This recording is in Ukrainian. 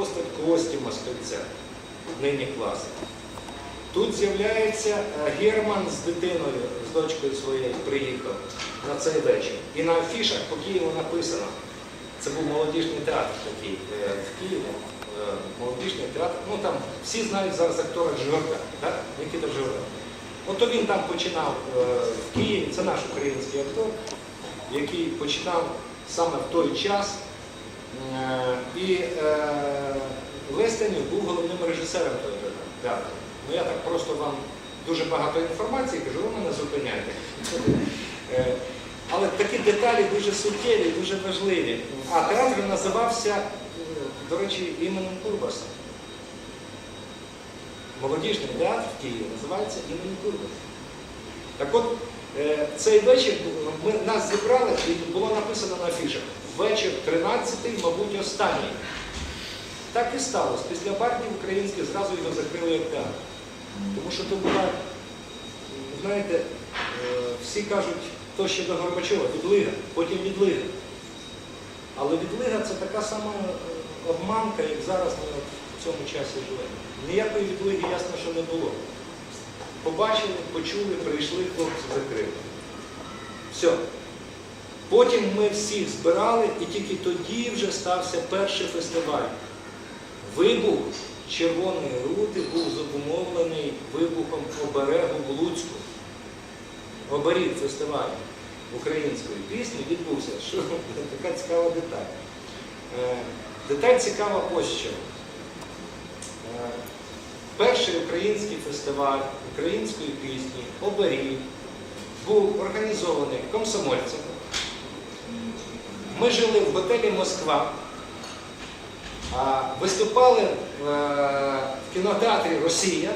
постать Кості Москальця, нині класик. Тут з'являється е, Герман з дитиною, з дочкою своєю приїхав на цей вечір. І на афішах по Києву написано. Це був молодіжний театр такий е, в Києві. е, Молодіжний театр. Ну там всі знають зараз актора Жигурка, так? Нікіта Жигурка. Ото він там починав в Києві, це наш український актор, який починав саме в той час. Е, І е, Лестанів був головним режисером театру. Ну я так просто вам дуже багато інформації кажу, ви мене зупиняйте. Е, Але такі деталі дуже суттєві, дуже важливі. А театр називався, до речі, іменем Курбаса. Молодіжний театр в Києві називається іменем Курбаса. Так от, е, цей вечір ми, нас зібрали і було написано на афішах. Вечір 13-й, мабуть, останній. Так і сталося. Після партії українських зразу його закрили як театр. Тому що то була, знаєте, е, всі кажуть, то ще до Горбачова, відлига, потім відлига. Але відлига це така сама е, обманка, як зараз ми в цьому часі живемо. Ніякої відлиги ясно, що не було. Побачили, почули, прийшли, хлопці закрили. Все. Потім ми всіх збирали, і тільки тоді вже стався перший фестиваль. Вибух Червоної рути був зумовлений вибухом оберегу в Луцьку. Оберіг фестивалю української пісні відбувся. Що така цікава деталь. Е, Деталь цікава ось що. Перший український фестиваль української пісні Оберіг був організований комсомольцями. Ми жили в готелі Москва, виступали е, в кінотеатрі Росія